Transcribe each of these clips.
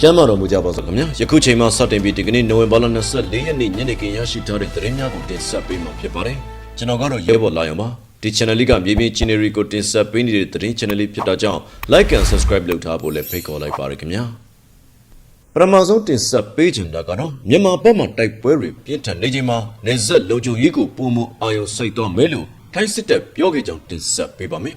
ကျမ်းမာတော်မူကြပါစို့ခင်ဗျာယခုချိန်မှစတင်ပြီးဒီကနေ့နိုဝင်ဘာလ24ရက်နေ့ညနေခင်းရရှိထားတဲ့သတင်းများကိုတင်ဆက်ပေးမှာဖြစ်ပါတယ်ကျွန်တော်ကတော့ရဲဘော်လာရောင်ပါဒီ channel လေးကမြေပြင် channel ကိုတင်ဆက်ပေးနေတဲ့သတင်း channel လေးဖြစ်တာကြောင့် like and subscribe လုပ်ထားဖို့လည်းဖိတ်ခေါ်လိုက်ပါရခင်ဗျာပထမဆုံးတင်ဆက်ပေးချင်တာကတော့မြန်မာဘက်မှတိုက်ပွဲတွေပြင်းထန်နေချိန်မှာနေဆက်လုံခြုံရေးကိုပုံမအာရုံစိုက်တော့မယ်လို့ထိုင်းစစ်တပ်ပြောခဲ့ကြောင်းတင်ဆက်ပေးပါမယ်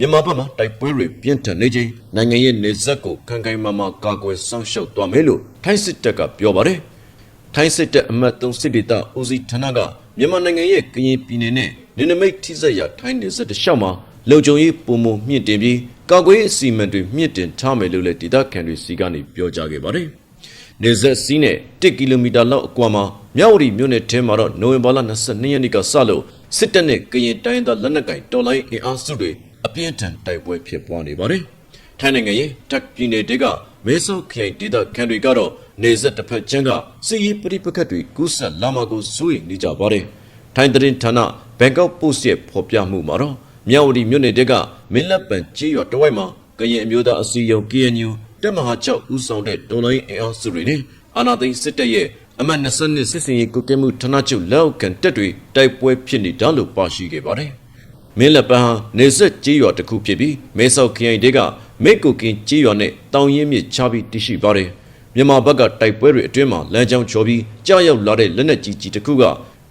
မြန်မာဘက်မှာတိုက်ပွဲတွေပြင်းထန်နေချိန်နိုင်ငံရဲ့နေဆက်ကိုခံခိုင်မာမာကာကွယ်စောင့်ရှောက်သွားမယ်လို့ထိုင်းစစ်တပ်ကပြောပါတယ်။ထိုင်းစစ်တပ်အမတ်3စစ်ဒေသဦးစီးဌာနကမြန်မာနိုင်ငံရဲ့ကရင်ပြည်နယ်နဲ့နေနမိတ်ထိစပ်ရထိုင်းနေဆက်တလျှောက်မှာလုံခြုံရေးပုံမှုမြင့်တင်ပြီးကာကွယ်ရေးအစီအမံတွေမြင့်တင်ထားမယ်လို့လည်းဒေသခံတွေစီကနေပြောကြားခဲ့ပါတယ်။နေဆက်စီးနဲ့1ကီလိုမီတာလောက်အကွာမှာမြဝတီမြို့နယ်ထဲမှာတော့နိုဝင်ဘာလ22ရက်နေ့ကစလို့စစ်တပ်နဲ့ကရင်တိုင်းသားလက်နက်ကိုင်တော်လိုင်းအင်အားစုတွေ အပြင်းထန်တိုက်ပွဲဖြစ်ပွားနေပါတယ်။ထိုင်းနိုင်ငံရဲ့တက်ပြည်နယ်တဲကမဲဆောက်ခရိုင်ဒေသခံတွေကတော့နေဆက်တစ်ဖက်ချမ်းကစစ်ရေးပဋိပက္ခတွေကူးဆက်လာမှာကိုစိုးရိမ်နေကြပါတယ်။ထိုင်းသတင်းဌာနဘန်ကောက်ပို့စ်ရဲ့ဖော်ပြမှုမှာတော့မြောက်ဝတီမြို့နယ်တဲကမင်းလက်ပံကြီးရွာတဝိုက်မှာကရင်အမျိုးသားအစည်းအရုံး KNU တက်မဟာ6ဦးဆောင်တဲ့တော်လိုင်းအင်အားစုတွေနဲ့အာနာသိန်းစစ်တပ်ရဲ့အမတ်20နှစ်စစ်စင်ရေးကုကဲမှုဌာနချုပ်လက်အောက်ခံတပ်တွေတိုက်ပွဲဖြစ်နေတာလို့ပါရှိခဲ့ပါတယ်။ မင်းလက်ပံဟာနေဆက်ကြီးရွာတစ်ခုဖြစ်ပြီးမဲဆောက်ခရိုင်တဲကမိတ်ကိုကင်းကြီးရွာနဲ့တောင်ရင်မြစ်ချပြီးတရှိပါတယ်။မြန်မာဘက်ကတိုက်ပွဲတွေအတွင်းမှာလမ်းကြောင်းချော်ပြီးကြားရောက်လာတဲ့လက်နက်ကြီးကြီးတစ်ခုက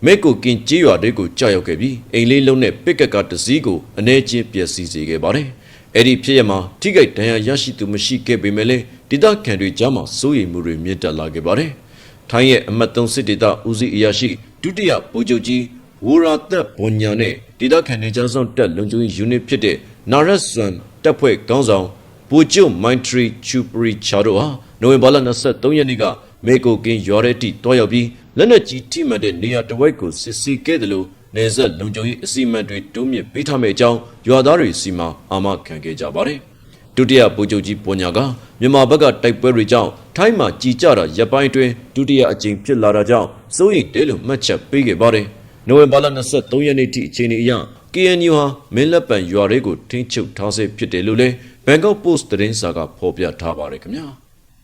မဲကိုကင်းကြီးရွာတွေကိုကြားရောက်ခဲ့ပြီးအိမ်လေးလုံးနဲ့ပစ်ကက်ကတစည်းကိုအနေချင်းပျက်စီးစေခဲ့ပါတယ်။အဲ့ဒီဖြစ်ရမှာထိခိုက်ဒဏ်ရာရရှိသူမရှိခဲ့ပေမဲ့လည်းဒေသခံတွေကြားမှာစိုးရိမ်မှုတွေမြင့်တက်လာခဲ့ပါတယ်။ထိုင်းရဲ့အမတ်သုံးစစ်ဒေသဦးစီးအရာရှိဒုတိယဗိုလ်ချုပ်ကြီး ဝူရာသက်ဘွန်ညာနဲ့ဒေသခံနေကြဆောင်တက်လုံခြုံရေးယူနစ်ဖြစ်တဲ့နာရက်ဆွမ်တပ်ဖွဲ့ခေါင်းဆောင်ဗိုလ်ချုပ်မိုင်ထရီချူပရီချာတို့ဟာနိုဝင်ဘာလ23ရက်နေ့ကမေကိုကင်းရွာရဲတီတွားရောက်ပြီးလက်နက်ကြီးထိမှတ်တဲ့နေရာတစ်ဝိုက်ကိုစစ်ဆေးခဲ့တယ်လို့နေဆက်လုံခြုံရေးအစီအမံတွေတိုးမြင့်ပေးထားမယ့်အကြောင်းရွာသားတွေစီမံအာမခံခဲ့ကြပါတယ်။ဒုတိယဗိုလ်ချုပ်ကြီးပေါ်ညာကမြန်မာဘက်ကတိုက်ပွဲတွေကြောင့်ထိုင်းမှာကြီးကြတာရပ်ပိုင်းတွင်ဒုတိယအကြိမ်ဖြစ်လာတာကြောင့်စိုးရိမ်တယ်လို့မှတ်ချက်ပေးခဲ့ပါတယ်။ နိုဝင်ဘာလ23ရက်နေ့ထိအချိန်အရ KNU ဟာမင်းလက်ပံရွာတွေကိုထိန်းချုပ်ထားဆဲဖြစ်တယ်လို့လည်း Bangkok Post သတင်းစာကဖော်ပြထားပါတယ်ခင်ဗျာ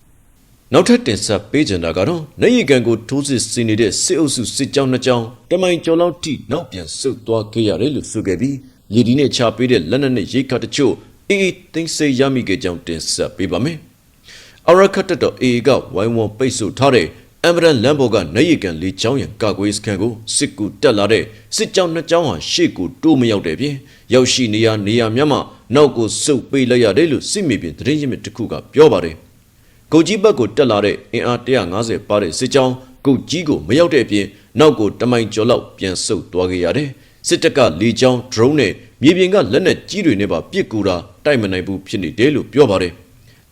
။နောက်ထပ်တင်ဆက်ပေးကြတာကတော့နေရီကန်ကိုထိုးစစ်ဆင်နေတဲ့စစ်အုပ်စုစစ်ကြောင်းနှစ်ကြောင်းတမိုင်ကျော်လောက်ထိနောက်ပြန်ဆုတ်သွားခဲ့ရတယ်လို့ဆိုခဲ့ပြီးရည်ဒီနဲ့ချပေးတဲ့လက်နက်နဲ့ရိတ်ခတ်တချို့အေးအေးသိမ်းဆေးရမိခဲ့ကြောင်းတင်ဆက်ပေးပါမယ်။အရခတ်တော်အေကဝိုင်းဝန်းပိတ်ဆို့ထားတဲ့ အမ်ဘရန်လမ်ဘော်ကနေရီကန်လေးချောင်းရံကာကွယ်စခန်းကိုစစ်ကူတက်လာတဲ့စစ်ကြောင်းနှစ်ကြောင်းဟာရှေ့ကိုတိုးမရောက်တဲ့ပြင်ရောက်ရှိနေရနေရမြတ်မှနောက်ကိုစုပ်ပေးလိုက်ရတယ်လို့စစ်မြေပြင်သတင်းရင်းမြစ်တစ်ခုကပြောပါတယ်။ကုတ်ကြီးဘက်ကိုတက်လာတဲ့အင်အား150ပါတဲ့စစ်ကြောင်းကုတ်ကြီးကိုမရောက်တဲ့အပြင်နောက်ကိုတမိုင်ကျော်လောက်ပြန်ဆုတ်သွားခဲ့ရတယ်။စစ်တပ်ကလေကြောင်း drone နဲ့မြေပြင်ကလက်နက်ကြီးတွေနဲ့ပါပစ်ကူတာတိုက်မနိုင်ဘူးဖြစ်နေတယ်လို့ပြောပါတယ်။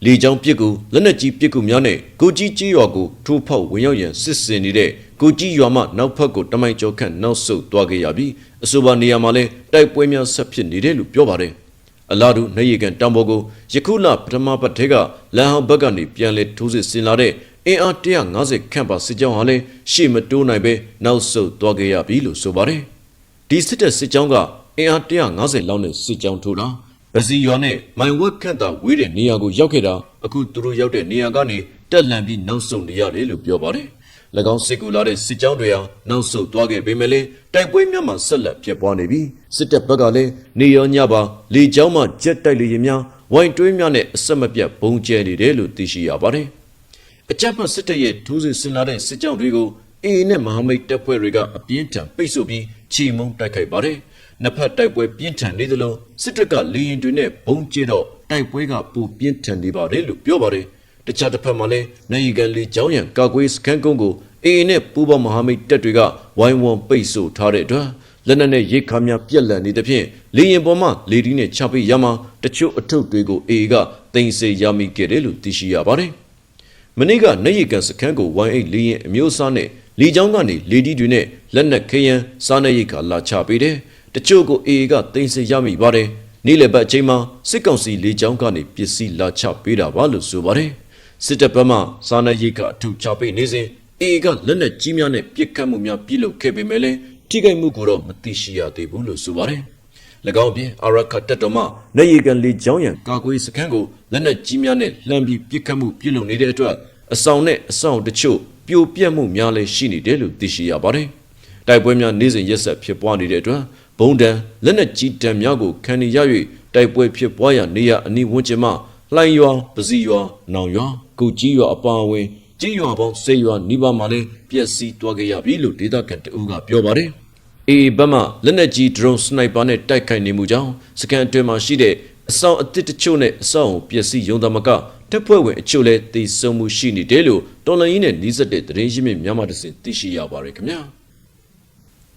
လေကြောင်းပစ်ကူလက်နက်ကြီးပစ်ကူများနဲ့ကိုကြီးကြီးရွာကိုထိုးဖောက်ဝင်ရောက်ရန်စစ်စင်နေတဲ့ကိုကြီးရွာမှနောက်ဖက်ကိုတမိုင်ကျော်ခန့်နောက်ဆုတ်သွားခဲ့ရပြီးအဆိုပါနေရာမှာလည်းတိုက်ပွဲများဆက်ဖြစ်နေတယ်လို့ပြောပါတယ်။အလားတူနေရီကန်တံဘော်ကိုယခုလပထမပတ်ထဲကလန်ဟောင်းဘက်ကနေပြန်လဲထိုးစစ်ဆင်လာတဲ့အင်အား150ခန့်ပါစစ်ကြောင်းဟာလည်းရှေ့မတိုးနိုင်ပဲနောက်ဆုတ်သွားခဲ့ရပြီလို့ဆိုပါတယ်။ဒီစစ်တပ်စစ်ကြောင်းကအင်အား150လောက်နဲ့စစ်ကြောင်းထိုးတာ ဗစီရွာနဲ့မိုင်ဝက်ခန့်သာဝေးတဲ့နေရာကိုရောက်ခဲ့တာအခုသူတို့ရောက်တဲ့နေရာကနေတက်လန်ပြီးနောက်ဆုတ်နေရတယ်လို့ပြောပါတယ်။၎င်းစစ်ကူလာတဲ့စစ်ကြောင်းတွေဟာနောက်ဆုတ်သွားခဲ့ပေမဲ့လည်းတိုက်ပွဲများမှာဆက်လက်ဖြစ်ပွားနေပြီးစစ်တပ်ဘက်ကလည်းနေရောညပါလေကြောင်းမှဂျက်တိုက်လေယာဉ်များဝိုင်တွင်းများနဲ့အဆက်မပြတ်ဘုံကျဲနေတယ်လို့သိရှိရပါတယ်။အကြမ်းဖက်စစ်တပ်ရဲ့ထိုးစစ်ဆင်လာတဲ့စစ်ကြောင်းတွေကိုအေအေနဲ့မဟာမိတ်တပ်ဖွဲ့တွေကအပြင်းထန်ပိတ်ဆို့ပြီးချီမုံတိုက်ခိုက်ပါတယ်။ နှစ်ဖက်တိုက်ပွဲပြင်းထန်နေသလိုစစ်တပ်ကလေရင်တွေနဲ့ဘုံကျဲတော့တိုက်ပွဲကပူပြင်းထန်နေပါတယ်လို့ပြောပါတယ်။တခြားတစ်ဖက်မှာလည်းနိုင်ကန်လေကြောင်းရန်ကာကွယ်စခန်းကုန်းကိုအေအေနဲ့ပူးပေါင်းမဟာမိတ်တပ်တွေကဝိုင်းဝန်းပိတ်ဆို့ထားတဲ့အတွက်လက်နက်နဲ့ရိတ်ခါများပြက်လန်နေတဲ့ဖြင့်လေရင်ပေါ်မှလေဒီနဲ့ချပိတ်ရမှာတချို့အထုပ်တွေကိုအေအေကတင်စေရမိခဲ့တယ်လို့သိရှိရပါတယ်။မနေ့ကနေရီကန်စခန်းကို1-8လေရင်အမျိုးအစားနဲ့လေကြောင်းကနေလေဒီတွေနဲ့လက်နက်ခရမ်းစားနေရိတ်ခါလာချပေးတယ်။ တချို့ကိုအေအေကတင်စေရမိပါတယ်။နေ့လယ်ဘက်အချိန်မှာစစ်ကောင်စီလေကြောင်းကနေပစ္စည်းလာချပေးတာပါလို့ဆိုပါတယ်။စစ်တပ်ဘက်မှစားနေရိတ်ကအထုချပေးနေစဉ်အေအေကလက်နက်ကြီးများနဲ့ပစ်ခတ်မှုများပြုလုပ်ခဲ့ပေမဲ့လည်းထိခိုက်မှုကိုတော့မသိရှိရသေးဘူးလို့ဆိုပါတယ်။၎င်းအပြင်အာရခတ်တပ်တော်မှနေရီကန်လီကျောင်းရန်ကာကွယ်စခန်းကိုလက်နက်ကြီးများနဲ့လှမ်းပြီးပစ်ခတ်မှုပြုလုပ်နေတဲ့အတွက်အဆောင်နဲ့အဆောင်တချို့ပြိုပြက်မှုများလည်းရှိနေတယ်လို့သိရှိရပါတယ်။တိုက်ပွဲများနေ့စဉ်ရက်ဆက်ဖြစ်ပွားနေတဲ့အတွက် ဘုံတံလက်နက်ကြီးတံများကိုခံနေရ၍တိုက်ပွဲဖြစ်ပွားရာနေရာအနီးဝန်းကျင်မှာလှိုင်းရွာပစီရွာနောင်ရွာကုတ်ကြီးရွာအပါအဝင်ကြီးရွာပေါင်းစေရွာနီးပါးမှာလည်းပျက်စီးသွားခဲ့ရပြီလို့ဒေသခံတအူးကပြောပါတယ်။အေဘတ်မှလက်နက်ကြီး drone sniper နဲ့တိုက်ခိုက်နေမှုကြောင့်စကန်အတွင်းမှာရှိတဲ့အဆောင်အသစ်တချို့နဲ့အဆောင်ပျက်စီးရုံသမကတပ်ဖွဲ့ဝင်အချို့လည်းတည်ဆုံမှုရှိနေတယ်လို့တော်လိုင်းကြီးနဲ့နှီးစက်တဲ့သတင်းရင်းမြစ်များမှတဆင့်သိရှိရပါတယ်ခင်ဗျာ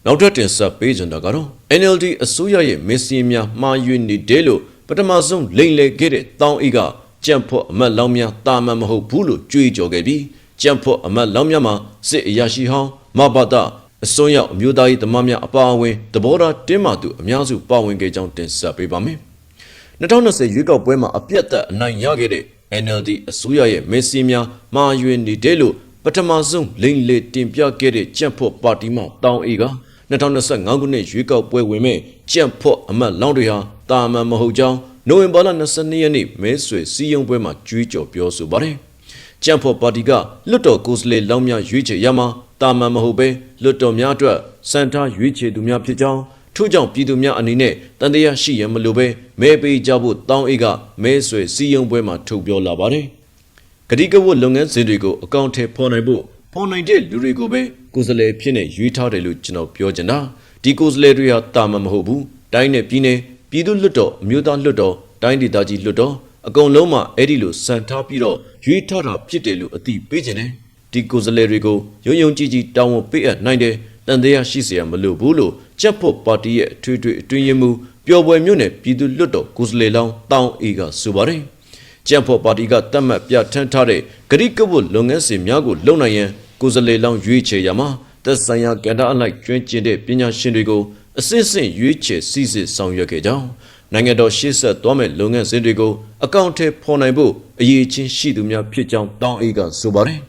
နောက်ထပ်တင်ဆက်ပေးကြတာကတော့ NLD အစိုးရရဲ့မစ္စည်းများမှားယွင်းနေတယ်လို့ပထမဆုံးလိမ့်လေခဲ့တဲ့တောင်းအိကကြံ့ဖို့အမတ်လောင်းများတာမန်မဟုတ်ဘူးလို့ကြွေးကြော်ခဲ့ပြီးကြံ့ဖို့အမတ်လောင်းများမှာစစ်အရာရှိဟောင်းမဘာတာအစွန်းရောက်အမျိုးသားရေးသမားများအပါအဝင်တဘောထားတင်းမာသူအများစုပါဝင်ခဲ့ကြောင်းတင်ဆက်ပေးပါမယ်။2020ရွေးကောက်ပွဲမှာအပြတ်သက်အနိုင်ရခဲ့တဲ့ NLD အစိုးရရဲ့မက်ဆီများမှားယွင်းနေတယ်လို့ပထမဆုံးလိမ့်လေတင်ပြခဲ့တဲ့ကြံ့ဖို့ပါတီမှတောင်းအေက 2025ခုနှစ်ရွေးကောက်ပွဲဝင်မဲ့ကြံ့ဖို့အမတ်လောင်းတွေဟာတာမန်မဟုတ်ကြောင်းနိုဝင်ဘာလ22ရက်နေ့မဲဆွေစီယုံပွဲမှာကြွေးကြော်ပြောဆိုပါတယ်။ကြံ့ဖို့ပါတီကလွတ်တော်ကိုယ်စားလှယ်လောင်းများရွေးချယ်ရမှာတာမန်မဟုတ်ပဲလွတ်တော်များအတွက်စံထားရွေးချယ်သူများဖြစ်ကြောင်းထို့ကြောင့်ပြည်သူများအနေနဲ့တန်တရားရှိရမလို့ပဲမဲပေးကြဖို့တောင်းအိတ်ကမဲဆွေစီယုံပွဲမှာထုတ်ပြောလာပါတယ်။ဂတိကဝတ်လုပ်ငန်းစဉ်တွေကိုအကောင့်ထဲပေါ်နိုင်ဖို့ ပေါ်နိုင်တဲ့လူတွေကိုပဲကိုယ်စားလှယ်ဖြစ်နေရွေးထားတယ်လို့ကျွန်တော်ပြောချင်တာဒီကိုယ်စားလှယ်တွေဟာတာမန်မဟုတ်ဘူးတိုင်းနဲ့ပြည်နယ်ပြည်သူ့လွတ်တော်အမျိုးသားလွတ်တော်တိုင်းဒေသကြီးလွတ်တော်အကုန်လုံးမှာအဲ့ဒီလိုစံထားပြီးတော့ရွေးထားတာဖြစ်တယ်လို့အသိပေးခြင်းတယ်ဒီကိုယ်စားလှယ်တွေကိုရုံရုံကြည်ကြည်တောင်းဝန်ပေးအပ်နိုင်တယ်တန်တရားရှိเสียမလို့ဘူးလို့ချက်ဖို့ပါတီရဲ့အထွေထွေအတွင်းရေးမှူးပျော်ပွဲမျိုးနဲ့ပြည်သူ့လွတ်တော်ကိုယ်စားလှယ်လောင်းတောင်းအေးကဆိုပါတယ်ကျန်ဖို့ပါတီကတတ်မှတ်ပြဋ္ဌာန်းထားတဲ့ဂရိကဝတ်လုပ်ငန်းစဉ်များကိုလုပ်နိုင်ရန် ကိုယ်စားလှယ်လောင်းရွေးချယ်ရမှာသက်ဆိုင်ရာကဏ္ဍအလိုက်ကျွမ်းကျင်တဲ့ပညာရှင်တွေကိုအစစ်စစ်ရွေးချယ်စီစစ်ဆောင်ရွက်ခဲ့ကြောင်းနိုင်ငံတော်ရှေ့ဆက်သွားမဲ့လုပ်ငန်းစဉ်တွေကိုအကောင့်ထဲပေါ်နိုင်ဖို့အရေးချင်းရှိသူများဖြစ်ကြောင်းတောင်းအေးကဆိုပါတယ်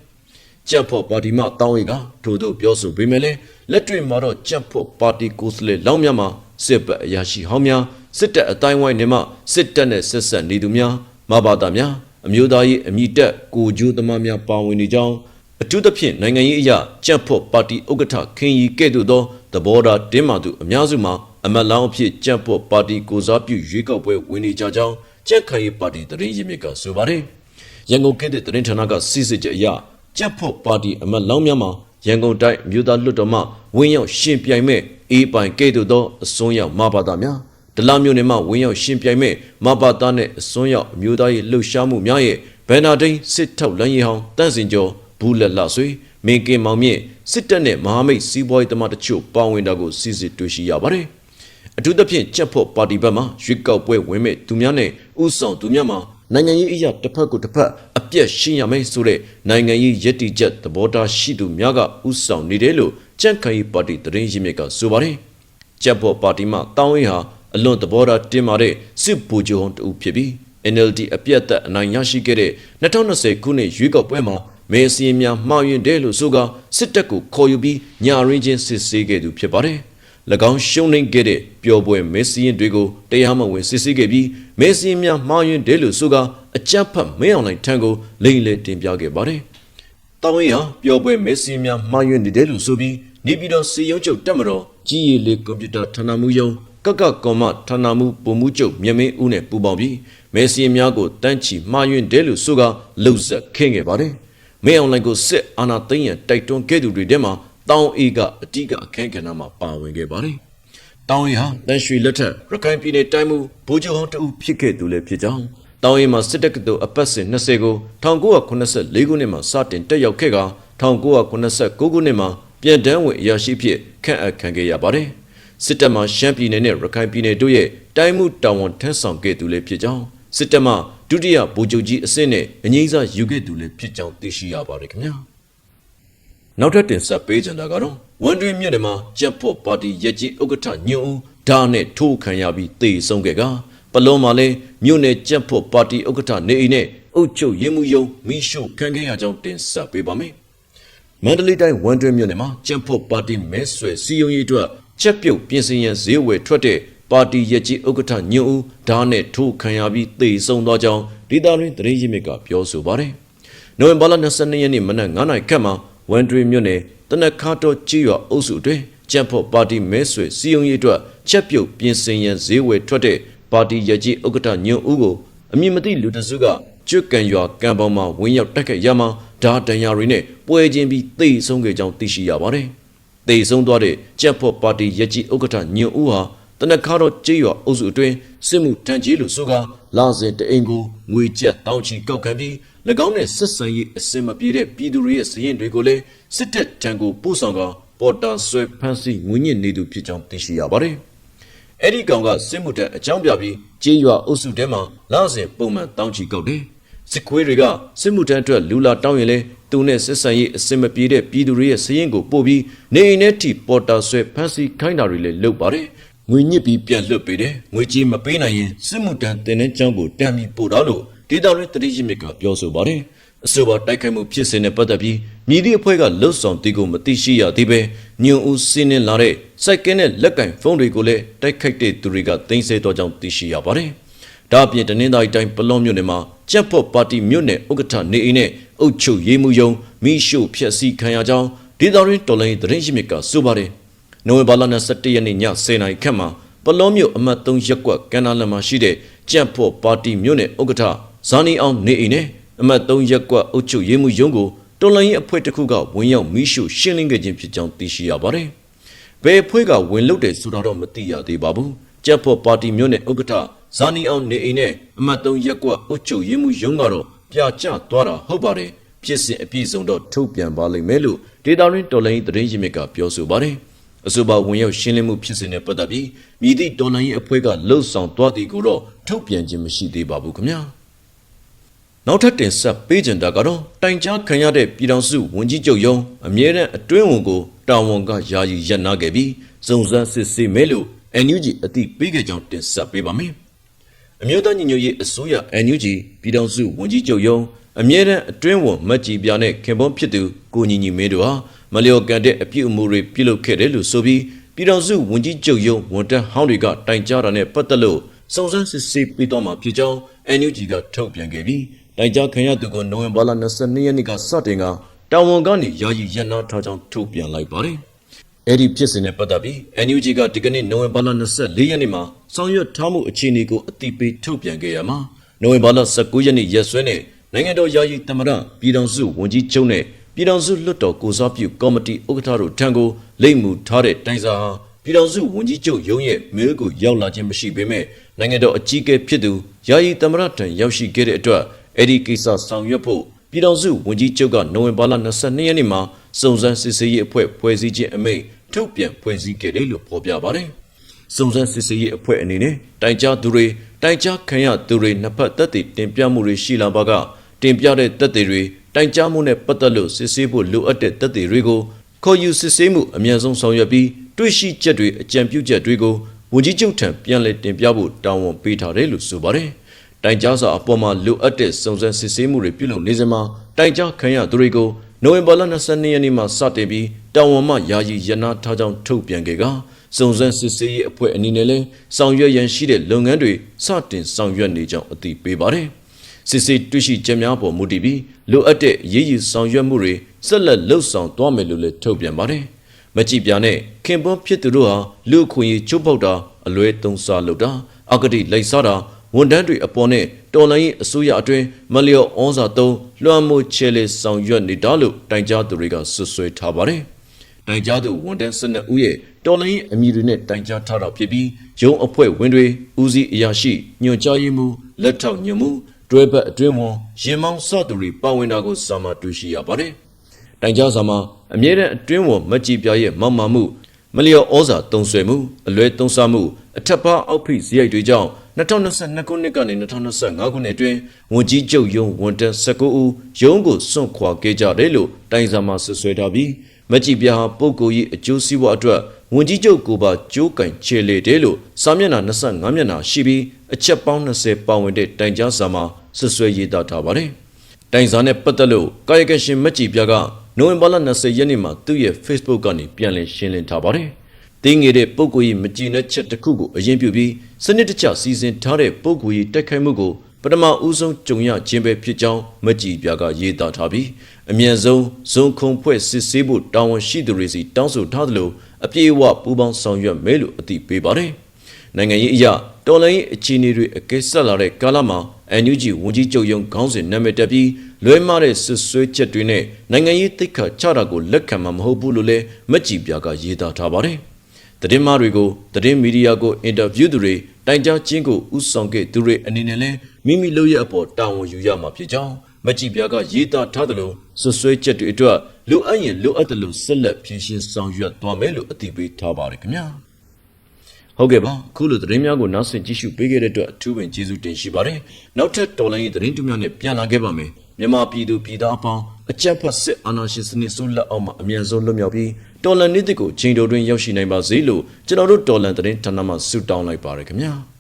ကြက်ဖို့ပါတီမှတောင်းအေးကထို့သို့ပြောဆိုပေမဲ့လည်းလက်တွေ့မှာတော့ကြက်ဖို့ပါတီကိုယ်စားလှယ်လောင်းများမှာစစ်ပတ်အရာရှိဟောင်းများစစ်တပ်အတိုင်းဝိုင်းတွေမှစစ်တပ်နဲ့ဆက်ဆက်နေသူများမဘာသာများအမျိုးသားရေးအမိတက်ကိုကျိုးသမားများပါဝင်နေကြောင်း အထူးသဖြင့်နိုင်ငံရေးအရာကြက်ဖို့ပါတီဥက္ကဋ္ဌခင်ရီကဲ့သို့သောသဘောထားတင်းမာသူအများစုမှာအမတ်လောင်းအဖြစ်ကြက်ဖို့ပါတီကိုစားပြုရွေးကောက်ပွဲဝင်နေကြကြောင်းကြက်ခိုင်ပါတီတရင်ရင်းမြစ်ကဆိုပါတယ်ရန်ကုန်ကဲ့တဲ့တရင်ဌာနကစစ်စစ်ကြအရာကြက်ဖို့ပါတီအမတ်လောင်းများမှာရန်ကုန်တိုင်းမြို့သားလွှတ်တော်မှဝင်းရောက်ရှင်ပြိုင်မဲ့အေးပိုင်ကဲ့သို့သောအစွန်းရောက်မဘာသာများဒလမျိုးနယ်မှဝင်းရောက်ရှင်ပြိုင်မဲ့မဘာသာနဲ့အစွန်းရောက်အမျိုးသားရေးလှုပ်ရှားမှုများရဲ့ဘန်နာဒိန်းစစ်ထောက်လမ်းရီဟောင်းတန့်စင်ကျော် ဘူးလက်လှဆွေမင်းကင်မောင်မြင့်စစ်တပ်နဲ့မဟာမိတ်စီးပွားရေးသမားတချို့ပါဝင်တာကိုစစ်စစ်တွေ့ရှိရပါတယ်အထူးသဖြင့်ချက်ဖို့ပါတီဘက်မှရွေးကောက်ပွဲဝင်မဲ့သူများနဲ့ဥဆောင်သူများမှာနိုင်ငံရေးအရာတစ်ဖက်ကိုတစ်ဖက်အပြက်ရှင်းရမယ်ဆိုတဲ့နိုင်ငံရေးရည်တည်ချက်သဘောထားရှိသူများကဥဆောင်နေတယ်လို့ကြန့်ခိုင်ပါတီတရင်ရင်းမြစ်ကဆိုပါတယ်ချက်ဖို့ပါတီမှတောင်းဝင်းဟာအလွန်သဘောထားတင်းမာတဲ့စစ်ဗိုလ်ချုပ်ဟောင်းတူဖြစ်ပြီး NLD အပြတ်သက်အနိုင်ရရှိခဲ့တဲ့2020ခုနှစ်ရွေးကောက်ပွဲမှာ မဲစင်းများမှားယွင်းတယ်လို့ဆိုကစစ်တပ်ကိုခေါ်ယူပြီးညာရင်းချင်းစစ်ဆေးခဲ့သူဖြစ်ပါတယ်။၎င်းရှုံးနိမ့်ခဲ့တဲ့ပျော်ပွဲမဲစင်းတွေကိုတရားမဝင်စစ်ဆေးခဲ့ပြီးမဲစင်းများမှားယွင်းတယ်လို့ဆိုကအကြမ်းဖက်မဲအောင်လိုက်ထံကိုလိမ့်လေတင်ပြခဲ့ပါတယ်။တောင်းရင်ဟာပျော်ပွဲမဲစင်းများမှားယွင်းနေတယ်လို့ဆိုပြီးနေပြည်တော်စီယုံချုပ်တက်မတော်ကြီးရည်လေးကွန်ပျူတာဌာနမှုယုံကကကော်မဌာနမှုပုံမှုချုပ်မြမင်းဦးနဲ့ပူပေါင်းပြီးမဲစင်းများကိုတန်းချီမှားယွင်းတယ်လို့ဆိုကလှုပ်ဆက်ခင်းခဲ့ပါတယ်။ မဲအွန်လိုင်းကိုစစ်အာဏာသိမ်းရန်တိုက်တွန်းခဲ့သူတွေထဲမှာတောင်းအေးကအတိကအခန်းကဏ္ဍမှာပါဝင်ခဲ့ပါတယ်။တောင်းအေးဟာတန်ရွှေလက်ထက်ရခိုင်ပြည်နယ်တိုင်းမှုဗိုလ်ချုပ်ဟောင်းတဦးဖြစ်ခဲ့သူလည်းဖြစ်ကြောင်းတောင်းအေးမှာစစ်တပ်ကတော်အပတ်စဉ်20ကို1984ခုနှစ်မှာစတင်တက်ရောက်ခဲ့က1989ခုနှစ်မှာပြန်တန်းဝင်အရာရှိဖြစ်ခန့်အပ်ခံခဲ့ရပါတယ်။စစ်တပ်မှရှမ်းပြည်နယ်နဲ့ရခိုင်ပြည်နယ်တို့ရဲ့တိုင်းမှုတာဝန်ထမ်းဆောင်ခဲ့သူလည်းဖြစ်ကြောင်း စစ်တပ်မှဒုတိယဗိုလ်ချုပ်ကြီးအဆင့်နဲ့အငိမ့်စားယူခဲ့သူလည်းဖြစ်ကြောင်းသိရှိရပါတယ်ခင်ဗျာနောက်ထပ်တင်ဆက်ပေးကြတာကတော့ဝန်တွင်မြို့နယ်မှာကြက်ဖို့ပါတီရကြီးဥက္ကဋ္ဌညွန့်ဦးဓာတ်နဲ့ထိုးခံရပြီးတေဆုံးခဲ့ကပလုံးမှာလဲမြို့နယ်ကြက်ဖို့ပါတီဥက္ကဋ္ဌနေအိမ်နဲ့အုတ်ချုပ်ရင်မှုယုံမိရှုခံခဲ့ရကြောင်းတင်ဆက်ပေးပါမယ်မန္တလေးတိုင်းဝန်တွင်မြို့နယ်မှာကြက်ဖို့ပါတီမဲဆွယ်စီယုံရေးအတွက်ချက်ပြုတ်ပြင်ဆင်ရန်ဈေးဝယ်ထွက်တဲ့ ပါတီရကြီးဥက္ကဋ္ဌညွန့်ဦးဓာတ်နဲ့ထိုးခံရပြီးသေဆုံးသွားကြောင်းဒေတာရင်းသတင်းရင်းမြစ်ကပြောဆိုပါတယ်။နိုဝင်ဘာလ22ရက်နေ့မနက်9:00နာရီခန့်မှာဝန်ဒရီမြို့နယ်တနက်ခါတော့ကြီးရွာအုပ်စုအတွင်းကျန်းဖို့ပါတီမဲဆွေစီယုံရေးအတွက်ချက်ပြုတ်ပြင်ဆင်ရန်ဈေးဝယ်ထွက်တဲ့ပါတီရကြီးဥက္ကဋ္ဌညွန့်ဦးကိုအမည်မသိလူတစုကကျွတ်ကန်ရွာကံပေါင်းမှာဝင်ရောက်တက်ခဲ့ရမှာဓာတ်တန်ရာတွေနဲ့ပွဲချင်းပြီးသေဆုံးခဲ့ကြောင်းသိရှိရပါတယ်။သေဆုံးသွားတဲ့ကျက်ဖို့ပါတီရကြီးဥက္ကဋ္ဌညွန့်ဦးဟာ တနက်ခါတော့ကြေးရွာအုပ်စုအတွင်းစစ်မှုထမ်းကြီးလို့ဆိုကလာစဉ်တအိမ်ကိုငွေကျပ်တောင်းချီကောက်ခံပြီး၎င်းနဲ့ဆက်ဆံရေးအစင်မပြေတဲ့ပြည်သူတွေရဲ့စည်ရင်တွေကိုလည်းစစ်တပ်ထံကိုပို့ဆောင်ကပေါ်တာဆွဲဖမ်းဆီးငွေညစ်နေသူဖြစ်ကြောင်းသိရှိရပါတယ်။အဲ့ဒီကောင်ကစစ်မှုထမ်းအကြောင်းပြပြီးကြေးရွာအုပ်စုထဲမှာလာစဉ်ပုံမှန်တောင်းချီကောက်တယ်။စစ်ခွေးတွေကစစ်မှုထမ်းအတွက်လူလာတောင်းရင်လဲသူနဲ့ဆက်ဆံရေးအစင်မပြေတဲ့ပြည်သူတွေရဲ့စည်ရင်ကိုပို့ပြီးနေအိမ်ထဲထိပေါ်တာဆွဲဖမ်းဆီးခိုင်းတာတွေလည်းလုပ်ပါတယ်။ ငွေညစ်ပြီးပြန်လွတ်ပေးတယ်ငွေကြီးမပေးနိုင်ရင်စစ်မှုတန်းတင်တဲ့ကြောင်းကိုတမ်းပြီးပို့တော့လို့ဒေတာရင်းတတိရမြစ်ကပြောဆိုပါတယ်အဆိုပါတိုက်ခိုက်မှုဖြစ်စဉ်နဲ့ပတ်သက်ပြီးမြည်သည့်အဖွဲ့ကလှုပ်ဆောင်တီကိုမသိရှိရသေးပဲညွန်ဦးစင်းနေလာတဲ့စိုက်ကင်းနဲ့လက်ကင်ဖုန်းတွေကိုလည်းတိုက်ခိုက်တဲ့သူတွေကတင်ဆက်တော့ကြောင်းသိရှိရပါတယ်ဒါအပြင်တနင်္သာရီတိုင်းပလောမြို့နယ်မှာကြက်ဖို့ပါတီမြို့နယ်ဥက္ကဋ္ဌနေအိမ်နဲ့အုပ်ချုပ်ရေးမှုယုံမိရှုဖျက်ဆီးခံရကြောင်းဒေတာရင်းတော်လိုင်းသတင်းရမြစ်ကဆိုပါတယ် နိုဝင်ဘာလ21ရက်နေ့ည10:00နာရီခန့်မှာပလောမြို့အမတ်3ရပ်ကွက်ကန္နာလန်မှာရှိတဲ့ကြက်ဖို့ပါတီမြို့နယ်ဥက္ကဋ္ဌဇာနီအောင်နေအိမ်နဲ့အမတ်3ရပ်ကွက်အုပ်ချုပ်ရေးမှုယုံကိုတော်လိုင်းရေးအဖွဲ့တစ်ခုကဝင်ရောက်မိရှုရှင်းလင်းခဲ့ခြင်းဖြစ်ကြောင်းသိရှိရပါတယ်။ဘယ်အဖွဲ့ကဝင်လုတယ်ဆိုတာတော့မသိရသေးပါဘူး။ကြက်ဖို့ပါတီမြို့နယ်ဥက္ကဋ္ဌဇာနီအောင်နေအိမ်နဲ့အမတ်3ရပ်ကွက်အုပ်ချုပ်ရေးမှုယုံကတော့ပြကျသွားတာဟုတ်ပါတယ်။ဖြစ်စဉ်အပြည့်စုံတော့ထုတ်ပြန်ပါလိမ့်မယ်လို့ဒေတာရင်းတော်လိုင်းသတင်းရင်းမြစ်ကပြောဆိုပါတယ်။ အဆိုပါဝင်ရောက်ရှင်းလင်းမှုဖြစ်စဉ်နဲ့ပတ်သက်ပြီးမြည်သည့်တော်လိုင်းရေးအဖွဲ့ကလှုပ်ဆောင်သွားသည်ကိုတော့ထုတ်ပြန်ခြင်းမရှိသေးပါဘူးခင်ဗျာ။နောက်ထပ်တင်ဆက်ပေးကြတာကတော့တိုင်ကြားခံရတဲ့ပြည်တော်စုဝန်ကြီးချုပ်ယုံအမြဲတမ်းအတွင်းဝန်ကိုတာဝန်ကယာယီရပ်နာခဲ့ပြီးစုံစမ်းစစ်ဆေးမယ်လို့ NUG အသိပေးခဲ့ကြောင်းတင်ဆက်ပေးပါမယ်။အမျိုးသားညီညွတ်ရေးအစိုးရ NUG ပြည်တော်စုဝန်ကြီးချုပ်ယုံ အမြဲတမ်းအတွင်းဝန်မတ်ကြီးပြနဲ့ခင်ပွန်းဖြစ်သူကိုညီညီမင်းတို့ဟာမလျော်ကန်တဲ့အပြုအမူတွေပြုလုပ်ခဲ့တယ်လို့ဆိုပြီးပြည်တော်စုဝန်ကြီးချုပ်ယုံဝန်တက်ဟောင်းတွေကတိုင်ကြားတာနဲ့ပတ်သက်လို့စုံစမ်းစစ်ဆေးပေးတော့မှာဖြစ်ကြောင်း NUG ကထုတ်ပြန်ခဲ့ပြီးတိုင်ကြားခံရသူကိုနိုဝင်ဘာလ22ရက်နေ့ကစတင်ကတာဝန်ကနေယာယီရန်နာထားကြောင်းထုတ်ပြန်လိုက်ပါတယ်။အဲ့ဒီဖြစ်စဉ်နဲ့ပတ်သက်ပြီး NUG ကဒီကနေ့နိုဝင်ဘာလ24ရက်နေ့မှာဆောင်ရွက်ထားမှုအခြေအနေကိုအသိပေးထုတ်ပြန်ခဲ့ရမှာနိုဝင်ဘာလ19ရက်နေ့ရက်စွဲနဲ့ နိုင်ငံတော်ယာယီသမ္မတပြည်ထောင်စုဝန်ကြီးချုပ်နဲ့ပြည်ထောင်စုလွှတ်တော်ကိုစားပြုကော်မတီဥက္ကဋ္ဌတို့ထံကိုလိပ်မှုထားတဲ့တိုင်စာဟာပြည်ထောင်စုဝန်ကြီးချုပ်ရုံးရဲ့မေးကိုရောက်လာခြင်းမရှိပေမဲ့နိုင်ငံတော်အကြီးအကဲဖြစ်သူယာယီသမ္မတထံရောက်ရှိခဲ့တဲ့အတွက်အဲ့ဒီကိစ္စဆောင်ရွက်ဖို့ပြည်ထောင်စုဝန်ကြီးချုပ်ကနိုဝင်ဘာလ22ရက်နေ့မှာစုံစမ်းစစ်ဆေးရေးအဖွဲ့ဖွဲ့စည်းခြင်းအမိန့်ထုတ်ပြန်ဖွဲ့စည်းခဲ့တယ်လို့ဖော်ပြပါတယ်။စုံစမ်းစစ်ဆေးရေးအဖွဲ့အနေနဲ့တိုင်ကြားသူတွေတိုင်ကြားခံရသူတွေနှစ်ဖက်သက်တည်တင်ပြမှုတွေရှိလာပါက တင်ပြတဲ့သက်တည်တွေတိုင်ကြားမှုနဲ့ပတ်သက်လို့စစ်ဆေးဖို့လိုအပ်တဲ့သက်တည်တွေကိုခေါ်ယူစစ်ဆေးမှုအမြန်ဆုံးဆောင်ရွက်ပြီးတွေ့ရှိချက်တွေအကြံပြုချက်တွေကိုဝန်ကြီးချုပ်ထံပြန်လည်တင်ပြဖို့တာဝန်ပေးထားတယ်လို့ဆိုပါတယ်။တိုင်ကြားစာအပေါ်မှာလိုအပ်တဲ့စုံစမ်းစစ်ဆေးမှုတွေပြုလုပ်နေစမှာတိုင်ကြားခံရသူတွေကိုနိုဝင်ဘာလ22ရက်နေ့မှာစတင်ပြီးတာဝန်မှယာယီရနာထားကြောင်းထုတ်ပြန်ခဲ့ကစုံစမ်းစစ်ဆေးရေးအဖွဲ့အနေနဲ့လည်းဆောင်ရွက်ရန်ရှိတဲ့လုပ်ငန်းတွေစတင်ဆောင်ရွက်နေကြောင်းအသိပေးပါတယ်။ စစ်ဆေးတွေ့ရှိချက်များပေါ်မူတည်ပြီးလိုအပ်တဲ့ရည်ရည်ဆောင်ရွက်မှုတွေဆက်လက်လှုပ်ဆောင်သွားမယ်လို့လည်းထုတ်ပြန်ပါတယ်။မကြည်ပြာနဲ့ခင်ပွန်းဖြစ်သူတို့ဟာလူခွင့်ရေးချုပ်ပေါက်တာအလွဲသုံးစားလုပ်တာအဂတိလိုက်စားတာဝန်တန်းတွေအပေါ်နဲ့တော်လိုင်းအစိုးရအတွင်းမလျော့ဩဇာသုံးလွှမ်းမိုးချဲလေဆောင်ရွက်နေတာလို့တိုင်ကြားသူတွေကဆွဆွဲထားပါတယ်။တိုင်ကြားသူဝန်တန်း12ဦးရဲ့တော်လိုင်းအမည်တွေနဲ့တိုင်ကြားထားတာဖြစ်ပြီးရုံးအဖွဲ့ဝင်တွေဦးစီးအရာရှိညွှန်ကြားရေးမှူးလက်ထောက်ညွှန်မှူး တွဲဘက်အတွင်းဝန်ရင်မောင်းစသူတွေပါဝင်တာကိုစာမတွေ့ရှိရပါတယ်။တိုင်ကြားစာမှာအမြဲတမ်းအတွင်းဝန်မကြည်ပြရဲ့မောက်မာမှုမလျော့ဩဇာတုံးဆွဲမှုအလွဲသုံးစားမှုအထက်ပါအောက်ဖိစရိုက်တွေကြောင့်2022ခုနှစ်ကနေ2025ခုနှစ်အတွင်းဝန်ကြီးချုပ်ယုံဝန်တက်19ဦးရုံးကိုစွန့်ခွာခဲ့ကြတယ်လို့တိုင်စာမှာဆွဆွဲထားပြီးမကြည်ပြားပုဂ္ဂိုလ်ရေးအကျိုးစီးပွားအတွက် ဝန်ကြီးချုပ်ကိုပါကြိုးကင်ချေလေတယ်လို့စာမျက်နှာ25မျက်နှာရှိပြီးအချက်ပေါင်း20ပါဝင်တဲ့တိုင်ကြားစာမှာဆွဆွဲရေးသားထားပါတယ်။တိုင်စာနဲ့ပတ်သက်လို့ကာယကရှင်မကြည်ပြားကနိုဝင်ဘာလ20ရက်နေ့မှာသူ့ရဲ့ Facebook ကနေပြန်လည်ရှင်းလင်းထားပါတယ်။တတင်းငယ်တဲ့ပုံကိုယ်ကြီးမကြည်နဲ့ချက်တစ်ခုကိုအရင်ပြုပြီးစနစ်တကျစီစဉ်ထားတဲ့ပုံကိုယ်ကြီးတိုက်ခိုက်မှုကိုပထမဦးဆုံးကြုံရခြင်းပဲဖြစ်ကြောင်းမကြည်ပြားကရေးသားထားပြီးအမြန်ဆုံးဇုံခုံဖွဲ့စစ်ဆေးဖို့တာဝန်ရှိသူတွေစီတောင်းဆိုထားသလို အပြည့်အဝပူးပေါင်းဆောင်ရွက်မယ်လို့အသိပေးပါတယ်။နိုင်ငံရေးအရာတော်လိုင်းရေးအခြေအနေတွေအကဲဆက်လာတဲ့ကာလမှာ NUG ဝန်ကြီးချုပ်ရုံးခေါင်းစဉ်နာမည်တက်ပြီးလွဲမားတဲ့ဆွဆွဲချက်တွေနဲ့နိုင်ငံရေးသိက္ခာချတာကိုလက်ခံမှာမဟုတ်ဘူးလို့လည်းမကြည်ပြားကရေးသားထားပါတယ်။သတင်းမားတွေကိုသတင်းမီဒီယာကိုအင်တာဗျူးသူတွေတိုင်ကြားခြင်းကိုဥဆောင်ခဲ့သူတွေအနေနဲ့လည်းမိမိလုပ်ရအပေါ်တာဝန်ယူရမှာဖြစ်ကြောင်း မကြည်ပြားကရေးသားထားသလိုဆွဆွဲချက်တွေအတွက်လိုအပ်ရင်လိုအပ်တယ်လို့ဆက်လက်ဖြည့်ရှင်းဆောင်ရွက်သွားမယ်လို့အသိပေးထားပါတယ်ခင်ဗျာ။ဟုတ်ကဲ့ပါအခုလိုသတင်းများကိုနောက်ဆင်ကြည့်ရှုပေးခဲ့တဲ့အတွက်အထူးပင်ကျေးဇူးတင်ရှိပါတယ်နောက်ထပ်တော်လိုင်းရေးသတင်းတူများနဲ့ပြန်လာခဲ့ပါမယ်မြန်မာပြည်သူပြည်သားအပေါင်းအကြက်ဖက်စစ်အာဏာရှင်စနစ်ဆိုးလက်အောက်မှာအမြန်ဆုံးလွတ်မြောက်ပြီးတော်လန်နေ့တစ်ကိုချိန်တော်တွင်ရောက်ရှိနိုင်ပါစေလို့ကျွန်တော်တို့တော်လန်သတင်းဌာနမှဆုတောင်းလိုက်ပါရခင်ဗျာ။